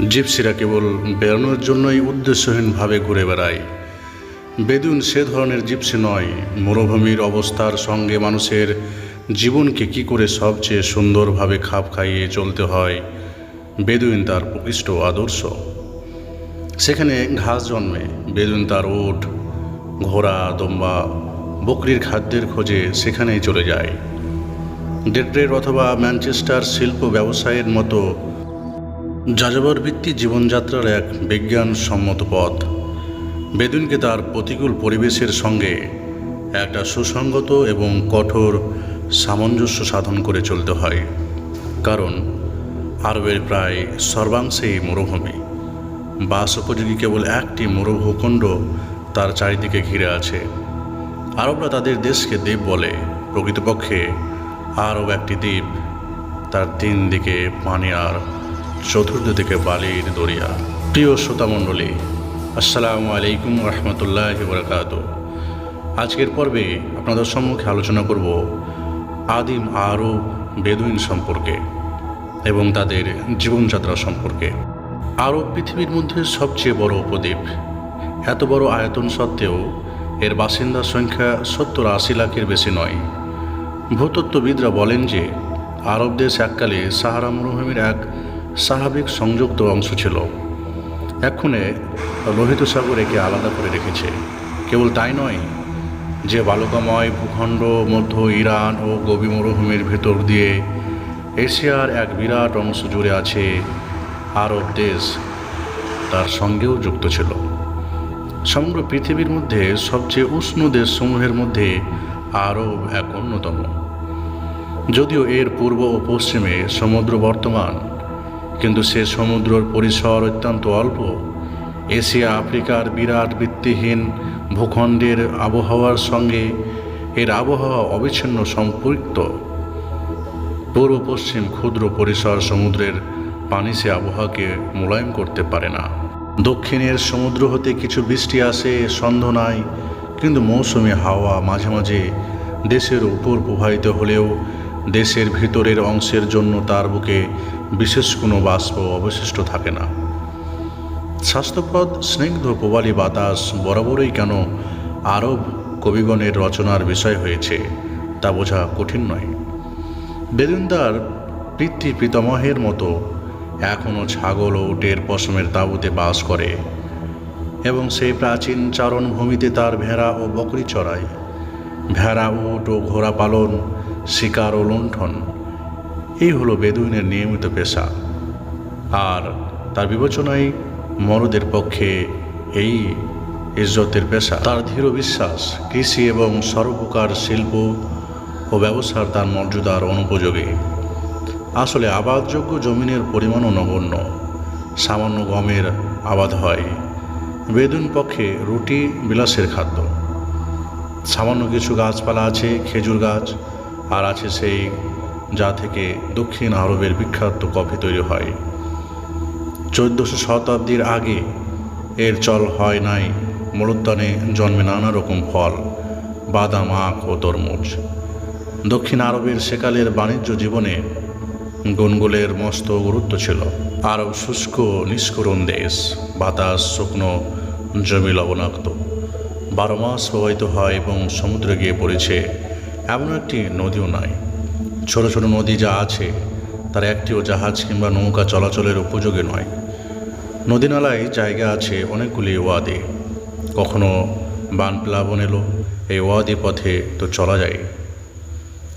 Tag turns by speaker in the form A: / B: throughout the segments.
A: জিপসিরা কেবল বেরোনোর জন্যই উদ্দেশ্যহীনভাবে ঘুরে বেড়ায়। বেদুন সে ধরনের জিপসি নয়। মরুভূমির অবস্থার সঙ্গে মানুষের জীবনকে কি করে সবচেয়ে সুন্দরভাবে খাপ খাইয়ে চলতে হয়, বেদুইন তার প্রকৃষ্ট আদর্শ। সেখানে ঘাস জন্মে। বেদুইন তার উট ঘোড়া, দম্বা, বকরির খাদ্যের খোঁজে সেখানেই চলে যায়। ডেট্রের অথবা ম্যানচেস্টার শিল্প ব্যবসায়ের মতো যাযাবর ভিত্তি জীবনযাত্রার এক বিজ্ঞানসম্মত পথ। বেদুনকে তার প্রতিকূল পরিবেশের সঙ্গে একটা সুসঙ্গত এবং কঠোর সামঞ্জস্য সাধন করে চলতে হয়। কারণ, আরবের প্রায় সর্বাংশেই মরুভূমি। বাস উপযোগী কেবল একটি মরুভূখণ্ড তার চারিদিকে ঘিরে আছে। আরবরা তাদের দেশকে দ্বীপ বলে। প্রকৃতপক্ষে আরব একটি দ্বীপ, তার তিন দিকে পানি আর চতুর্থ দিকে বালির দরিয়া। প্রিয় শ্রোতামণ্ডলী আসসালামু আলাইকুম রহমতুল্লাহ বরকাত। আজকের পর্বে আপনাদের সম্মুখে আলোচনা করব আদিম আরব বেদুইন সম্পর্কে এবং তাদের জীবনযাত্রা সম্পর্কে। আরব পৃথিবীর মধ্যে সবচেয়ে বড় উপদ্বীপ, এত বড় আয়তন সত্ত্বেও এর বাসিন্দার সংখ্যা সত্তর আশি লাখের বেশি নয়। ভূতত্ত্ববিদরা বলেন যে আরব দেশ এককালে সাহারা মরুভূমির এক স্বাভাবিক সংযুক্ত অংশ ছিল। এক্ষণে লোহিত সাগর একে আলাদা করে রেখেছে। কেবল তাই নয়, যে বালুকাময় ভূখণ্ড, মধ্য ইরান ও গভীর মরুভূমির ভেতর দিয়ে এশিয়ার এক বিরাট অংশ জুড়ে আছে আরব দেশ। তার সঙ্গেও যুক্ত ছিল। সমগ্র পৃথিবীর মধ্যে সবচেয়ে উষ্ণ দেশসমূহের মধ্যে আরব এক অন্যতম। যদিও এর পূর্ব ও পশ্চিমে সমুদ্র বর্তমান কিন্তু সে সমুদ্রর পরিসর অত্যন্ত অল্প। এশিয়া আফ্রিকার বিরাট বৃত্তিহীন ভূখণ্ডের আবহাওয়ার সঙ্গে এর আবহাওয়া অবিচ্ছিন্ন সম্পৃক্ত। পূর্ব পশ্চিম ক্ষুদ্র পরিসর সমুদ্রের পানি সে আবহাওয়াকে মোলায়েম করতে পারে না। দক্ষিণের সমুদ্র হতে কিছু বৃষ্টি আসে সন্দেহ নাই, কিন্তু মৌসুমি হাওয়া মাঝে মাঝে দেশের উপর প্রবাহিত হলেও দেশের ভিতরের অংশের জন্য তার বুকে বিশেষ কোনো বাষ্প অবশিষ্ট থাকে না। স্বাস্থ্যপ্রদ স্নিগ্ধ, প্রবালী বাতাস বরাবরই কেন আরব কবিগণের রচনার বিষয় হয়েছে, তা বোঝা কঠিন নয়। বেদুনদার পিতৃ পিতামহের মতো এখনও ছাগল ও উটের পশমের তাঁবুতে বাস করে এবং সেই প্রাচীন চারণভূমিতে তার ভেড়া ও বকরি চড়ায়। ভেড়া, উট ও ঘোড়া পালন শিকার ও লুণ্ঠন। এই হলো বেদুইনের নিয়মিত পেশা। আর তার বিবেচনায় মরদের পক্ষে এই ইজ্জতের পেশা। তার দৃঢ় বিশ্বাস, কৃষি এবং সর্বপ্রকার শিল্প ও ব্যবসার তার মর্যাদার অনুপযোগী। আসলে আবাদযোগ্য জমিনের পরিমাণও নগণ্য। সামান্য গমের আবাদ হয়। বেদুন পক্ষে রুটি, বিলাসের খাদ্য। সামান্য কিছু গাছপালা আছে, খেজুর গাছ আর আছে সেই যা থেকে দক্ষিণ আরবের বিখ্যাত কফি তৈরি হয়। চোদ্দোশো শতাব্দীর আগে এর চল হয় নাই মরুদ্যানে জন্মে নানা রকম ফল, বাদাম, আখ ও তরমুজ। দক্ষিণ আরবের সেকালের বাণিজ্য জীবনে গনগুলের মস্ত গুরুত্ব ছিল। আরব শুষ্ক, নিষ্করণ দেশ, বাতাস, শুকনো জমি লবণাক্ত। বারো মাস প্রবাহিত হয় এবং সমুদ্রে গিয়ে পড়েছে এমন একটি নদীও নাই। ছোট ছোট নদী যা আছে, তার একটিও জাহাজ কিংবা নৌকা চলাচলের উপযোগী নয়। নদীনালায় জায়গা আছে অনেকগুলি ওয়াদি। কখনো বান প্লাবন এলো, এই ওয়াদি পথে তো চলা যায়।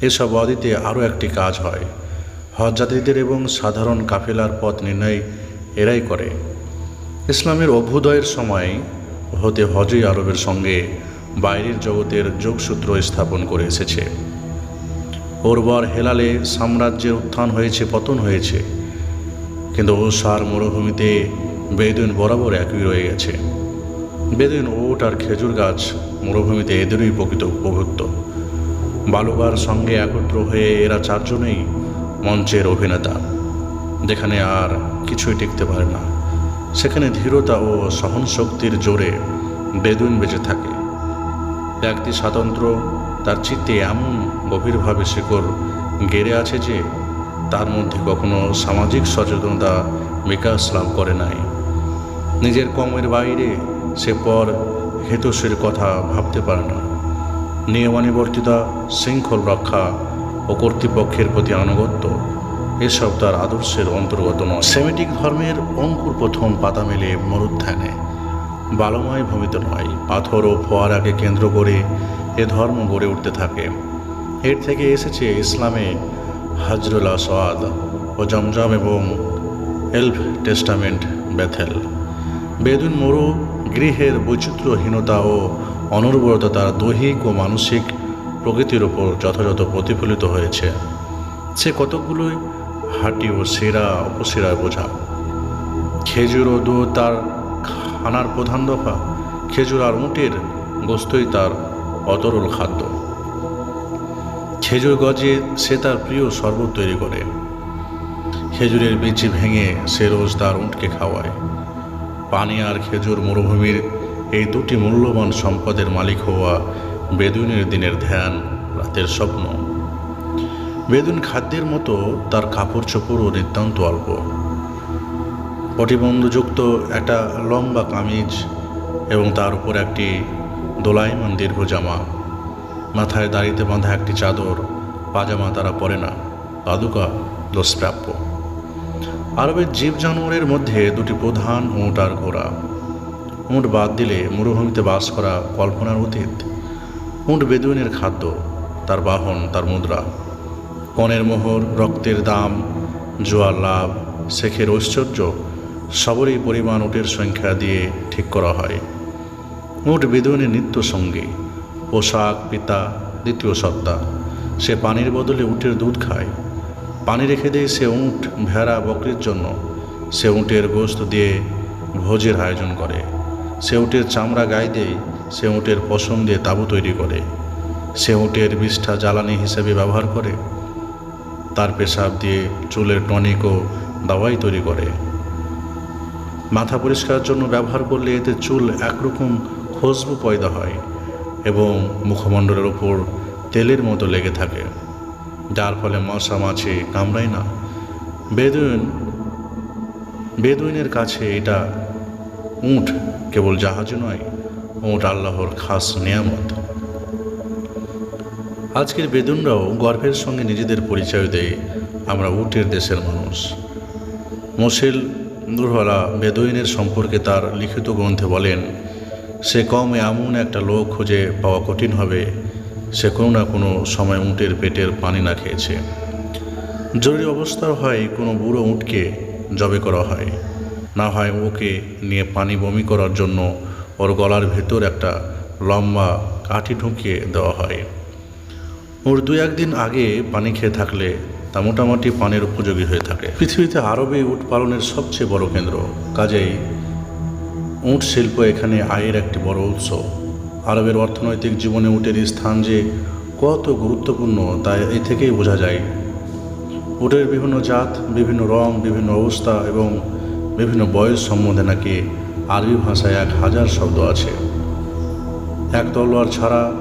A: এসব ওয়াদিতে আরও একটি কাজ হয়। হজযাত্রীদের এবং সাধারণ কাফেলার পথ নির্ণয় এরাই করে। ইসলামের অভ্যুদয়ের সময় হতে হজই আরবের সঙ্গে বাইরের জগতের যোগসূত্র স্থাপন করে এসেছে। উর্বর হেলালে সাম্রাজ্যের উত্থান হয়েছে, পতন হয়েছে। কিন্তু ওসার মরুভূমিতে বেদুইন বরাবর একই রয়ে গেছে। বেদুইন ওট আর খেজুর গাছ মরুভূমিতে এদেরই প্রকৃত উপভুক্ত। বালুকার সঙ্গে একত্র হয়ে এরা চারজনেই মঞ্চের অভিনেতা। যেখানে আর কিছুই টিকতে পারে না। সেখানে ধীরতা ও সহনশক্তির জোরে বেদুইন বেঁচে থাকে। ব্যক্তি স্বাতন্ত্র, তার চিত্তে এমন গভীরভাবে শিকড় গেড়ে আছে যে, তার মধ্যে কখনো সামাজিক সচেতনতা বিকাশ লাভ করে নাই। নিজের কমের বাইরে সে পর হেতসের কথা ভাবতে পারে না। নিয়মানুবর্তিতা, শৃঙ্খল রক্ষা ও কর্তৃপক্ষের প্রতি আনুগত্য, এসব তার আদর্শের অন্তর্গত নয়। সেমিটিক ধর্মের অঙ্কুর প্রথম পাতা মেলে মরুত্থানে। বালময় ভূমিতে নয়, পাথর ও ফোয়ারাকে কেন্দ্র করে এ ধর্ম গড়ে উঠতে থাকে। এর থেকে এসেছে ইসলামে হাজরুল আসাদ ও জমজম এবং এলফ টেস্টামেন্ট বেথেল। বেদুন মরু, গৃহের বৈচিত্র্যহীনতা ও অনুর্বরতা তার দৈহিক ও মানসিক প্রকৃতির ওপর যথাযথ প্রতিফলিত হয়েছে। সে কতকগুলোই হাঁটি ও সেরা অপসেরা বোঝা। খেজুর ও দুধ তার খানার প্রধান দফা খেজুর আর উটের গোস্তই তার অতরল খাদ্য। খেজুর গজে সে তার প্রিয় শরবত তৈরি করে। খেজুরের বীজ ভেঙে সে রোজ তার উঁটকে খাওয়ায়। পানি আর খেজুর মরুভূমির এই দুটি মূল্যবান সম্পদের মালিক হওয়া বেদুনের দিনের ধ্যান রাতের স্বপ্ন। বেদুন খাদ্যের মতো তার কাপড় চোপড়ও নিতান্ত অল্প। পটিবন্ধযুক্ত একটা লম্বা কামিজ এবং তার উপর একটি দোলাইমান দীর্ঘ জামা। মাথায় দাড়িতে বাঁধা একটি চাদর, পাজামা তারা পরে না। পাদুকা দুষ্প্রাপ্য। আরবের জীব জানোয়ারের মধ্যে দুটি প্রধান উঁট আর ঘোড়া। উঁট বাদ দিলে মরুভূমিতে বাস করা কল্পনার অতীত। উঁট বেদুইনের খাদ্য, তার বাহন, তার মুদ্রা। কনের মোহর, রক্তের দাম, জোয়ার লাভ, শেখের ঐশ্বর্য সবরই পরিমাণ উটের সংখ্যা দিয়ে ঠিক করা হয়। উট বেদুইনের নিত্য সঙ্গী, পোশাক, পিতা, দ্বিতীয় সত্তা। সে পানির বদলে উটের দুধ খায়। পানি রেখে দেয় সে উঁট ভেড়া বকরির জন্য। সে উঁটের গোস্ত দিয়ে ভোজের আয়োজন করে। সে উটের চামড়া গায়ে দেয়, সে উটের পশম দিয়ে তাঁবু তৈরি করে। সে উটের বিষ্ঠা জ্বালানি হিসেবে ব্যবহার করে। তার পেশাব দিয়ে চুলের টনিক ও দাওয়াই তৈরি করে। মাথা পরিষ্কারের জন্য ব্যবহার করলে এতে চুল একরকম খুশবু পয়দা হয় এবং মুখমণ্ডলের ওপর তেলের মতো লেগে থাকে, যার ফলে মশা, মাছি কামড়ায় না। বেদুইন, বেদুইনের কাছে এটা উঁট কেবল জাহাজ নয়, উঁট আল্লাহর খাস নিয়ামত। আজকের বেদুনরাও গর্বের সঙ্গে নিজেদের পরিচয় দেয়, আমরা উটের দেশের মানুষ। মোসেল দুরওয়ালা বেদুইনের সম্পর্কে তার লিখিত গ্রন্থে বলেন, সে কমে এমন একটা লোক খুঁজে পাওয়া কঠিন হবে, সে কোনো না কোনো সময় উঁটের পেটের পানি না খেয়েছে। জরুরি অবস্থার হয় কোনো বুড়ো উঁটকে জবে করা হয়, না হয় ওকে নিয়ে পানি বমি করার জন্য ওর গলার ভেতর একটা লম্বা কাঠি ঢুকিয়ে দেওয়া হয়। ওর দু একদিন আগে পানি খেয়ে থাকলে তা মোটামুটি পানের উপযোগী হয়ে থাকে। পৃথিবীতে আরবে উট পালনের সবচেয়ে বড় কেন্দ্র। কাজেই উট শিল্প এখানে আয়ের একটি বড় উৎস। আরবের অর্থনৈতিক জীবনে উটের স্থান যে কত গুরুত্বপূর্ণ, তা এ থেকেই বোঝা যায়। উটের বিভিন্ন জাত, বিভিন্ন রং, বিভিন্ন অবস্থা এবং বিভিন্ন বয়স সম্বন্ধে নাকি আরবি ভাষায় এক হাজার শব্দ আছে। এক তলোয়ার ছাড়া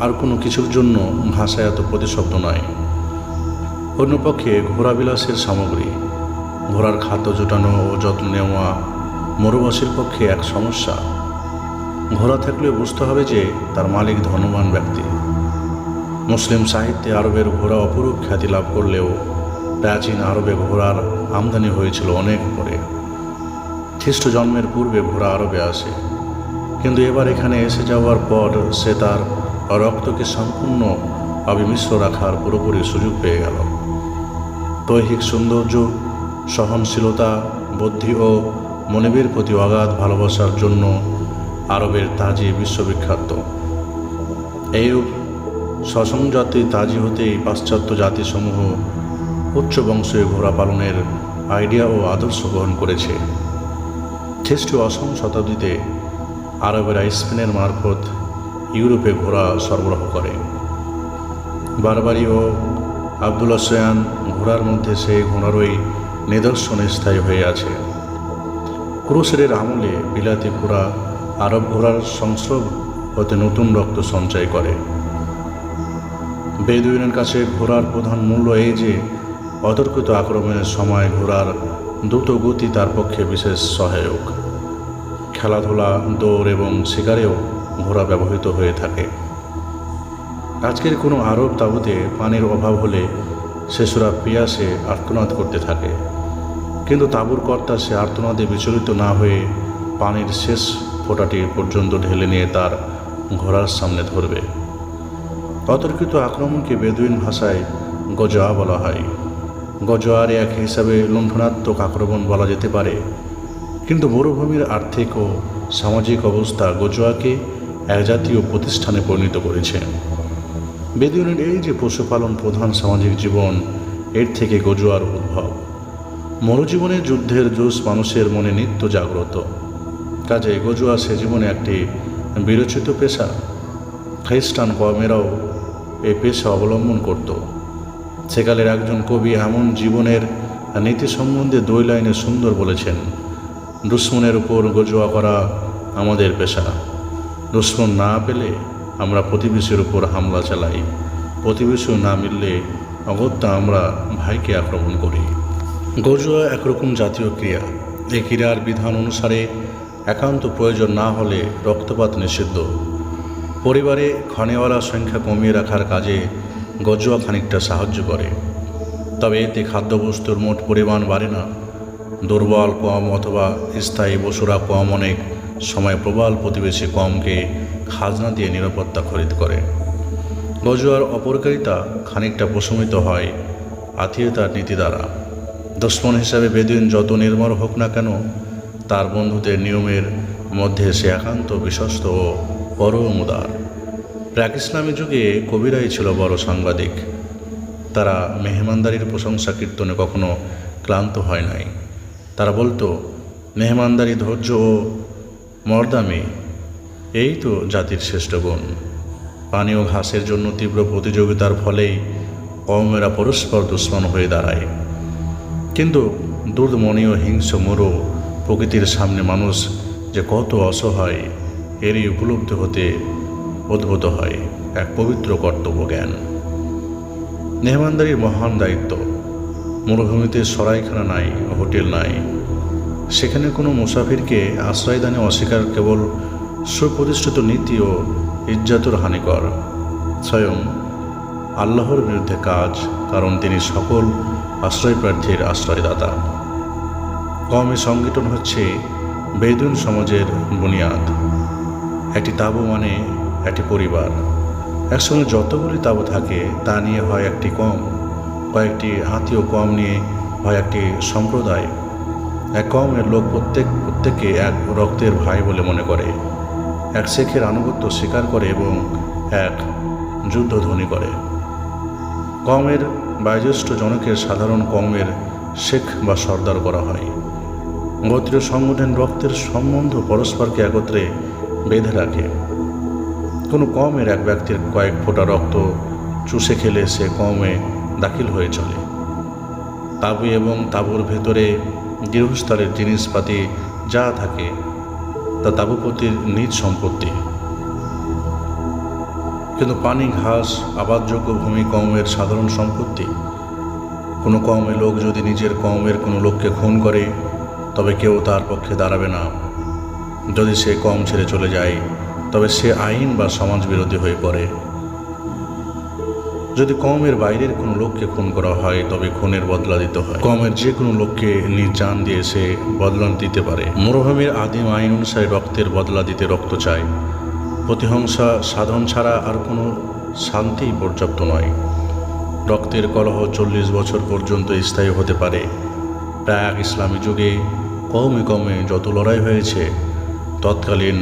A: আর কোনো কিছুর জন্য ভাষায় এত প্রতিশব্দ নয়। অন্যপক্ষে ঘোড়া বিলাসের সামগ্রী। ঘোড়ার খাদ্য জোটানো ও যত্ন নেওয়া মরুবাসীর পক্ষে এক সমস্যা। ঘোড়া থাকলে বুঝতে হবে যে তার মালিক ধনবান ব্যক্তি। মুসলিম সাহিত্যে আরবের ঘোড়া অপরূপ খ্যাতি লাভ করলেও প্রাচীন আরবে ঘোড়ার আমদানি হয়েছিল অনেক পরে। খ্রিস্ট জন্মের পূর্বে ঘোড়া আরবে আসে। কিন্তু এবার এখানে এসে যাওয়ার পর সে তার রক্তকে সম্পূর্ণ অবিমিশ্র রাখার পুরোপুরি সুযোগ পেয়ে গেল। দৈহিক সৌন্দর্য, সহনশীলতা, বুদ্ধি ও মনিবের প্রতি অগাধ ভালোবাসার জন্য আরবের তাজি বিশ্ববিখ্যাত। এই সসংজাতি তাজি হতেই পাশ্চাত্য জাতিসমূহ উচ্চ বংশীয় ঘোড়া পালনের আইডিয়া ও আদর্শ গ্রহণ করেছে। খ্রিস্টীয় অসম শতাব্দীতে আরবেরা স্পেনের মারফত ইউরোপে ঘোড়া সরবরাহ করে। বারবারি ও আবদুল্লা সয়ান ঘোড়ার মধ্যে সেই ঘোড়ারই নিদর্শন স্থায়ী হয়ে আছে। ক্রুসের আমলে বিলাতি ঘোড়া আরব ঘোড়ার সংস্রব হতে নতুন রক্ত সঞ্চয় করে। বেদুইনের কাছে ঘোড়ার প্রধান মূল্য এই যে, অতর্কিত আক্রমণের সময় ঘোড়ার দ্রুত গতি তার পক্ষে বিশেষ সহায়ক। খেলাধুলা, দৌড় এবং শিকারেও ঘোড়া ব্যবহৃত হয়ে থাকে। আজকের কোনো আরব তাঁবুতে পানির অভাব হলে শিশুরা পিয়াসে আর্তনাদ করতে থাকে। কিন্তু তাঁবুর কর্তা সে আর্তনাদে বিচলিত না হয়ে পানির শেষ ফোঁটাটি পর্যন্ত ঢেলে নিয়ে তার ঘোড়ার সামনে ধরবে। অতর্কিত আক্রমণকে বেদুইন ভাষায় গজোয়া বলা হয়। গজোয়ার এক হিসাবে লুণ্ঠনাত্মক আক্রমণ বলা যেতে পারে। কিন্তু মরুভূমির আর্থিক ও সামাজিক অবস্থা গজোয়াকে এক জাতীয় প্রতিষ্ঠানে পরিণত করেছে। বেদুইনের এই যে পশুপালন প্রধান সামাজিক জীবন, এর থেকে গজুয়ার উদ্ভব। মরুজীবনের যুদ্ধের জোশ মানুষের মনে নিত্য জাগ্রত। কাজে গজুয়া সে জীবনে একটি বিরচিত পেশা। খ্রিস্টান কর্মেরাও এই পেশা অবলম্বন করত। সেকালের একজন কবি এমন জীবনের নীতি সম্বন্ধে দুই লাইনে সুন্দর বলেছেন, দুশ্মনের উপর গজুয়া করা আমাদের পেশা। দুশ্মন না পেলে আমরা প্রতিবেশীর উপর হামলা চালাই। প্রতিবেশীও না মিললে অগত্যা আমরা ভাইকে আক্রমণ করি। গজুয়া একরকম জাতীয় ক্রিয়া। এই ক্রীড়ার বিধান অনুসারে একান্ত প্রয়োজন না হলে রক্তপাত নিষিদ্ধ। পরিবারে খনেওয়ালা সংখ্যা কমিয়ে রাখার কাজে গজুয়া খানিকটা সাহায্য করে। তবে এতে খাদ্যবস্তুর মোট পরিমাণ বাড়ে না। দুর্বল কম অথবা স্থায়ী বসুরা কম অনেক সময় প্রবল প্রতিবেশী কমকে খাজনা দিয়ে নিরাপত্তা খরিদ করে। গজুয়ার অপরকারিতা খানিকটা প্রশমিত হয় আত্মীয়তার নীতি দ্বারা। দুশ্মন হিসাবে বেদিন যত নির্মল হোক না কেন, তার বন্ধুদের নিয়মের মধ্যে সে একান্ত বিশ্বস্ত ও পরমুদার প্রাক ইসলামী যুগে কবিরাই ছিল বড় সাংবাদিক। তারা মেহমানদারির প্রশংসা কীর্তনে কখনো ক্লান্ত হয় নাই। তারা বলতো, মেহমানদারি ধৈর্য ও মর্দামি এই তো জাতির শ্রেষ্ঠ গুণ। পানি ও ঘাসের জন্য তীব্র প্রতিযোগিতার ফলেই কমেরা পরস্পর দুশ্মন হয়ে দাঁড়ায়। কিন্তু দুর্দমনীয় হিংস্র মরো প্রকৃতির সামনে মানুষ যে কত অসহায়, এরই উপলব্ধি হতে উদ্ভূত হয় এক পবিত্র কর্তব্য জ্ঞান মেহমানদারির মহান দায়িত্ব। মরুভূমিতে সরাইখানা নাই, হোটেল নাই। সেখানে কোনো মুসাফিরকে আশ্রয়দানে অস্বীকার কেবল সুপ্রতিষ্ঠিত নীতি ও ইজ্জাতুর হানিকর। স্বয়ং আল্লাহর বিরুদ্ধে কাজ, কারণ তিনি সকল আশ্রয় প্রার্থীর আশ্রয়দাতা। কমে সংগঠন হচ্ছে বেদুন সমাজের বুনিয়াদ। একটি তাবু মানে একটি পরিবার। একসঙ্গে যতগুলি তাবু থাকে, তা নিয়ে হয় একটি কম। কয়েকটি আত্মীয় কম নিয়ে হয় একটি সম্প্রদায়। এক কমের লোক প্রত্যেক, প্রত্যেককে এক রক্তের ভাই বলে মনে করে। এক শেখের আনুগত্য স্বীকার করে এবং এক যুদ্ধ ধ্বনি করে। কমের বয়োজ্যেষ্ঠ জনকের সাধারণ কমের শেখ বা সর্দার করা হয়। গোত্রীয় সংগঠন রক্তের সম্বন্ধ পরস্পরকে একত্রে বেঁধে রাখে। কোনো কমের এক ব্যক্তির কয়েক ফোঁটা রক্ত চুষে খেলে সে কমে দাখিল হয়ে চলে। তাবু এবং তাবুর ভেতরে গৃহস্থলের জিনিসপাতি যা থাকে তা দাবুপতির নিজ সম্পত্তি। কিন্তু পানি, ঘাস, আবাদযোগ্য ভূমি কমের সাধারণ সম্পত্তি। কোনো কমে লোক যদি নিজের কমের কোনো লোককে খুন করে, তবে কেউ তার পক্ষে দাঁড়াবে না। যদি সে কম ছেড়ে চলে যায়, তবে সে আইন বা সমাজ বিরোধী হয়ে পড়ে। যদি কমের বাইরের কোনো লোককে খুন করা হয়, তবে খুনের বদলা দিতে হয়। কমের যে কোনো লোককে নির্যান দিয়ে সে বদলা দিতে পারে। মরুভূমির আদিম আইন অনুসারে রক্তের বদলা দিতে রক্ত চায় প্রতিহংসা সাধন ছাড়া আর কোনো শান্তি পর্যাপ্ত নয়। রক্তের কলহ চল্লিশ বছর পর্যন্ত স্থায়ী হতে পারে। প্রাক ইসলামী যুগে কমে কমে যত লড়াই হয়েছে, তৎকালীন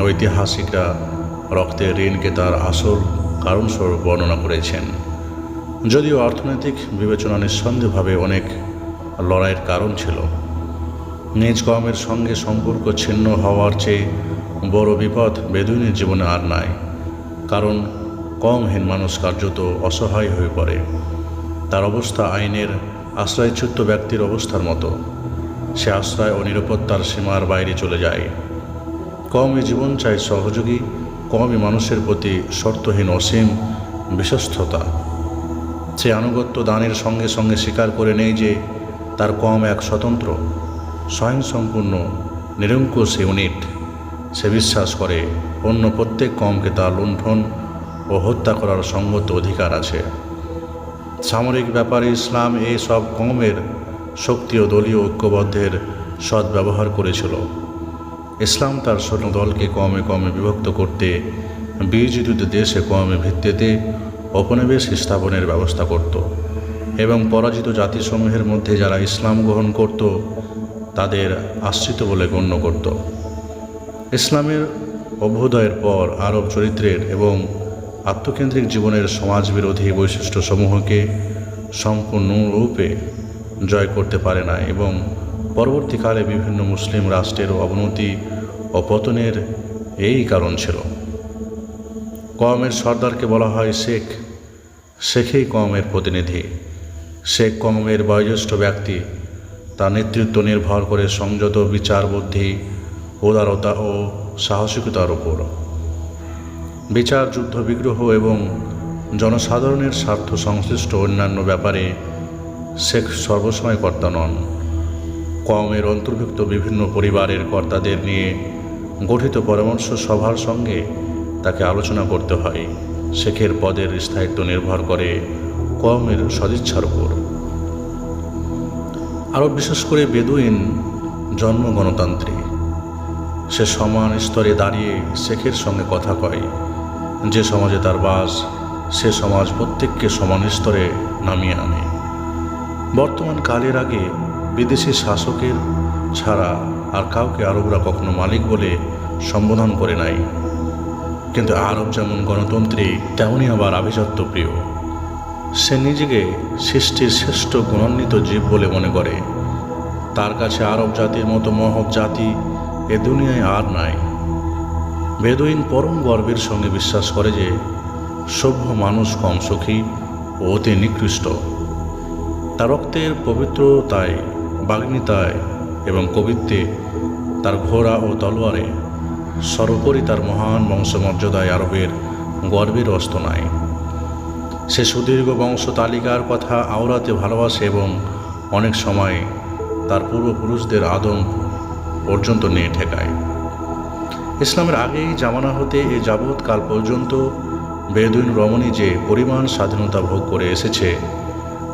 A: ঐতিহাসিকরা রক্তের ঋণকে তার আসল কারণস্বরূপ বর্ণনা করেছেন। যদিও অর্থনৈতিক বিবেচনা নিঃসন্দেহভাবে অনেক লড়াইয়ের কারণ ছিল। নিজ কমের সঙ্গে সম্পর্ক ছিন্ন হওয়ার চেয়ে বড় বিপদ বেদুইনের জীবনে আর নাই। কারণ কমহীন মানুষ কার্যত অসহায় হয়ে পড়ে। তার অবস্থা আইনের আশ্রয়চ্যুত ব্যক্তির অবস্থার মতো। সে আশ্রয় ও নিরাপত্তার সীমার বাইরে চলে যায়। কমই জীবন চায় সহযোগী কমই মানুষের প্রতি শর্তহীন, অসীম বিশ্বস্ততা। সে আনুগত্য দানের সঙ্গে সঙ্গে স্বীকার করে নেই যে তার কম এক স্বতন্ত্র, স্বয়ংসম্পূর্ণ, নিরঙ্কুশ ইউনিট। সে বিশ্বাস করে, অন্য প্রত্যেক কমকে তার লুণ্ঠন ও হত্যা করার সঙ্গত অধিকার আছে। সামরিক ব্যাপারে ইসলাম এই সব কমের শক্তি ও দলীয় ঐক্যবদ্ধের সদ্ব্যবহার করেছিল। ইসলাম তার সৈন্য দলকে কমে কমে বিভক্ত করতে বিজিত দেশে কমে ভিত্তিতে উপনিবেশ স্থাপনের ব্যবস্থা করত এবং পরাজিত জাতিসমূহের মধ্যে যারা ইসলাম গ্রহণ করত, তাদের আশ্রিত বলে গণ্য করত। ইসলামের অভ্যুদয়ের পর আরব চরিত্রের এবং আত্মকেন্দ্রিক জীবনের সমাজবিরোধী বৈশিষ্ট্যসমূহকে সম্পূর্ণরূপে জয় করতে পারে না এবং পরবর্তীকালে বিভিন্ন মুসলিম রাষ্ট্রের অবনতি ও পতনের এই কারণ ছিল। কমের সর্দারকে বলা হয় শেখ। শেখেই কমের প্রতিনিধি। শেখ কমের বয়োজ্যেষ্ঠ ব্যক্তি। তার নেতৃত্ব নির্ভর করে সংযত বিচার বুদ্ধি, উদারতা ও সাহসিকতার উপর। বিচার, যুদ্ধ, বিগ্রহ এবং জনসাধারণের স্বার্থ সংশ্লিষ্ট অন্যান্য ব্যাপারে শেখ সর্বসময় কর্তা নন। কমের অন্তর্ভুক্ত বিভিন্ন পরিবারের কর্তাদের নিয়ে গঠিত পরামর্শ সভার সঙ্গে তাকে আলোচনা করতে হয়। শেখের পদের স্থায়িত্ব নির্ভর করে কমের সদিচ্ছার উপর। আরও বিশেষ করে বেদুইন জন্ম গণতান্ত্রিক সে সমান স্তরে দাঁড়িয়ে শেখের সঙ্গে কথা কয়। যে সমাজে তার বাস, সে সমাজ প্রত্যেককে সমান স্তরে নামিয়ে আনে। বর্তমান কালের আগে বিদেশি শাসকের ছাড়া আর কাউকে আরবরা কখনো মালিক বলে সম্বোধন করে নাই। কিন্তু আরব যেমন গণতন্ত্রী তেমনই আবার আভিজাত্য প্রিয়। সে নিজেকে সৃষ্টির শ্রেষ্ঠ গুণান্বিত জীব বলে মনে করে। তার কাছে আরব জাতির মতো মহৎ জাতি এ দুনিয়ায় আর নাই। বেদুইন পরম গর্বের সঙ্গে বিশ্বাস করে যে, সভ্য মানুষ কম সুখী ও অতি নিকৃষ্ট। তার রক্তের পবিত্রতায় বাগ্মিতায় এবং কবিত্বে তার ঘোড়া ও তলোয়ারে সর্বোপরি তার মহান বংশমর্যাদায় আরবের গর্বের অস্ত নাই। সে সুদীর্ঘ বংশ তালিকার কথা আওড়াতে ভালোবাসে এবং অনেক সময় তার পূর্বপুরুষদের আদম পর্যন্ত নিয়ে ঠেকায়। ইসলামের আগেই জামানা হতে এ যাবৎকাল পর্যন্ত বেদুইন রমণী যে পরিমাণ স্বাধীনতা ভোগ করে এসেছে,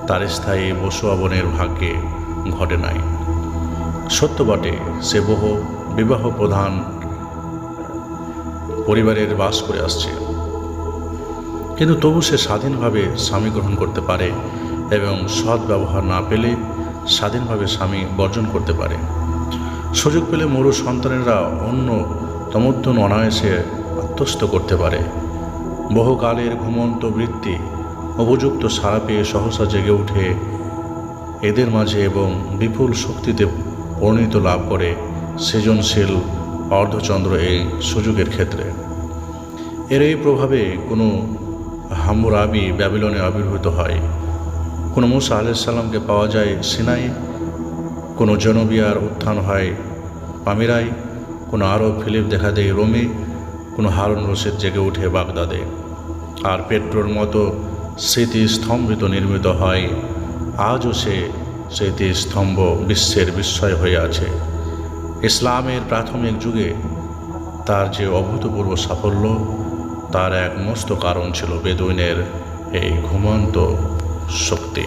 A: তার স্থায়ী বসুয়াবনের ভাগ্যে ঘটে নাই। সত্য বটে সে বহু বিবাহ প্রধান পরিবারের বাস করে আসছে। কিন্তু তবু সে স্বাধীনভাবে স্বামী গ্রহণ করতে পারে এবং সৎ ব্যবহার না পেলে স্বাধীনভাবে স্বামী বর্জন করতে পারে। সুযোগ পেলে মরু সন্তানেরা অন্য তমোদ্দন অনায়াসে আত্মস্থ করতে পারে। বহুকালের ঘুমন্ত বৃত্তি, উপযুক্ত সাড়া পেয়ে সহসা জেগে উঠে এদের মাঝে এবং বিপুল শক্তিতে পরিণত লাভ করে সৃজনশীল অর্ধচন্দ্র এই সুযোগের ক্ষেত্রে। এর এই প্রভাবে কোনো হামুরাবি ব্যাবিলনে আবির্ভূত হয়। কোনো মুসা আলাইসাল্লামকে পাওয়া যায় সিনাই, কোনো জনবিয়ার উত্থান হয় পামিরাই, কোনো আরব ফিলিপ দেখা দেয় রোমে, কোনো হারুন রশিদ জেগে ওঠে বাগদাদে। আর পেট্রোর মতো স্মৃতিস্তম্ভিত নির্মিত হয় আজও সে স্মৃতিস্তম্ভ বিশ্বের বিস্ময় হয়ে আছে। ইসলামের প্রাথমিক যুগে তার যে অভূতপূর্ব সাফল্য, তার এক মস্ত কারণ ছিল বেদুইনের এই ঘুমন্ত শক্তি।